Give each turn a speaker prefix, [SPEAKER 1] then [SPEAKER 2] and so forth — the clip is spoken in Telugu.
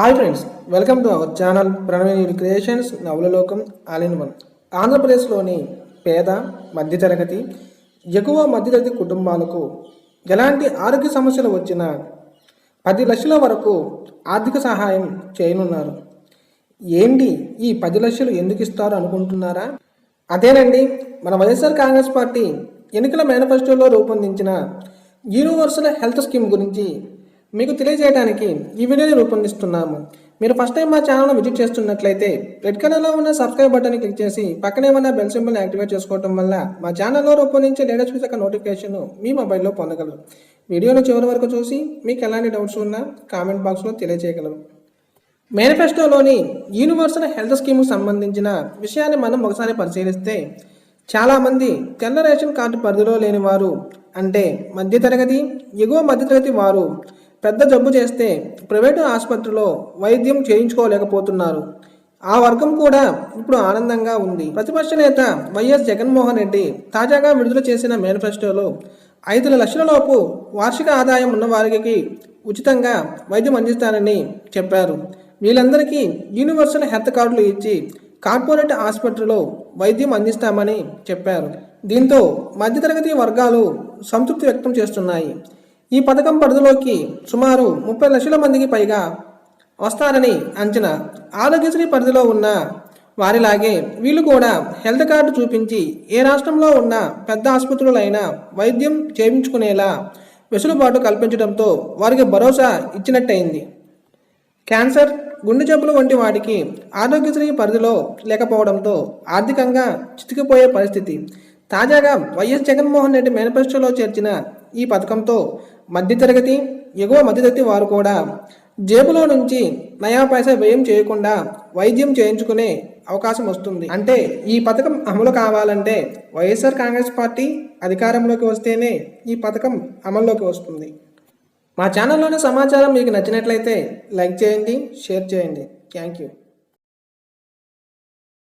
[SPEAKER 1] Hi friends welcome to our channel ప్రణవీయుడి creations నవలలోకం ఆల్ ఇన్ వన్ ఆంధ్రప్రదేశ్లోని పేద మధ్యతరగతి ఎగువ మధ్యతరగతి కుటుంబాలకు ఎలాంటి ఆరోగ్య సమస్యలు వచ్చినా పది లక్షల వరకు ఆర్థిక సహాయం చేయనున్నారు. ఏంటి ఈ పది లక్షలు ఎందుకు ఇస్తారు అనుకుంటున్నారా? అదేనండి మన వైఎస్ఆర్ కాంగ్రెస్ పార్టీ ఎన్నికల మేనిఫెస్టోలో రూపొందించిన యూనివర్సల్ హెల్త్ స్కీమ్ గురించి మీకు తెలియజేయడానికి ఈ వీడియోని రూపొందిస్తున్నాము. మీరు ఫస్ట్ టైం మా ఛానల్ను విజిట్ చేస్తున్నట్లయితే రెడ్ కలర్లో ఉన్న సబ్స్క్రైబ్ బటన్ క్లిక్ చేసి పక్కనే ఉన్న బెల్ సింబల్ యాక్టివేట్ చేసుకోవడం వల్ల మా ఛానల్లో రూపొందించే లేటెస్ట్ పుస్తక నోటిఫికేషన్ మీ మొబైల్లో పొందగలరు వీడియోను చివరి వరకు చూసి మీకు ఎలాంటి డౌట్స్ ఉన్నా కామెంట్ బాక్స్లో తెలియజేయగలరు మేనిఫెస్టోలోని యూనివర్సల్ హెల్త్ స్కీమ్కు సంబంధించిన విషయాన్ని మనం ఒకసారి పరిశీలిస్తే చాలామంది తెల్ల రేషన్ కార్డు పరిధిలో లేని వారు అంటే మధ్యతరగతి ఎగువ మధ్యతరగతి వారు పెద్ద జబ్బు చేస్తే ప్రైవేటు ఆసుపత్రిలో వైద్యం చేయించుకోలేకపోతున్నారు. ఆ వర్గం కూడా ఇప్పుడు ఆనందంగా ఉంది. ప్రతిపక్ష నేత వైఎస్ జగన్మోహన్ రెడ్డి తాజాగా విడుదల చేసిన మేనిఫెస్టోలో ఐదు లక్షల లోపు వార్షిక ఆదాయం ఉన్న వారికి ఉచితంగా వైద్యం అందిస్తానని చెప్పారు. వీళ్ళందరికీ యూనివర్సల్ హెల్త్ కార్డులు ఇచ్చి కార్పొరేట్ ఆసుపత్రిలో వైద్యం అందిస్తామని చెప్పారు. దీంతో మధ్యతరగతి వర్గాలు సంతృప్తి వ్యక్తం చేస్తున్నాయి. ఈ పథకం పరిధిలోకి సుమారు ముప్పై లక్షల మందికి పైగా వస్తారని అంచనా. ఆరోగ్యశ్రీ పరిధిలో ఉన్న వారిలాగే వీళ్ళు కూడా హెల్త్ కార్డు చూపించి ఏ రాష్ట్రంలో ఉన్న పెద్ద ఆసుపత్రులైనా వైద్యం చేయించుకునేలా వెసులుబాటు కల్పించడంతో వారికి భరోసా ఇచ్చినట్టయింది. క్యాన్సర్ గుండె జబ్బులు వంటి వాటికి ఆరోగ్యశ్రీ పరిధిలో లేకపోవడంతో ఆర్థికంగా చితికిపోయే పరిస్థితి. తాజాగా వైఎస్ జగన్మోహన్ రెడ్డి మేనిఫెస్టోలో చేర్చిన ఈ పథకంతో మధ్యతరగతి ఎగువ మధ్యతరగతి వారు కూడా జేబులో నుంచి నయా పైసా వ్యయం చేయకుండా వైద్యం చేయించుకునే అవకాశం వస్తుంది. అంటే ఈ పథకం అమలు కావాలంటే వైఎస్ఆర్ కాంగ్రెస్ పార్టీ అధికారంలోకి వస్తేనే ఈ పథకం అమల్లోకి వస్తుంది. మా ఛానల్లోని సమాచారం మీకు నచ్చినట్లయితే లైక్ చేయండి షేర్ చేయండి. Thank you.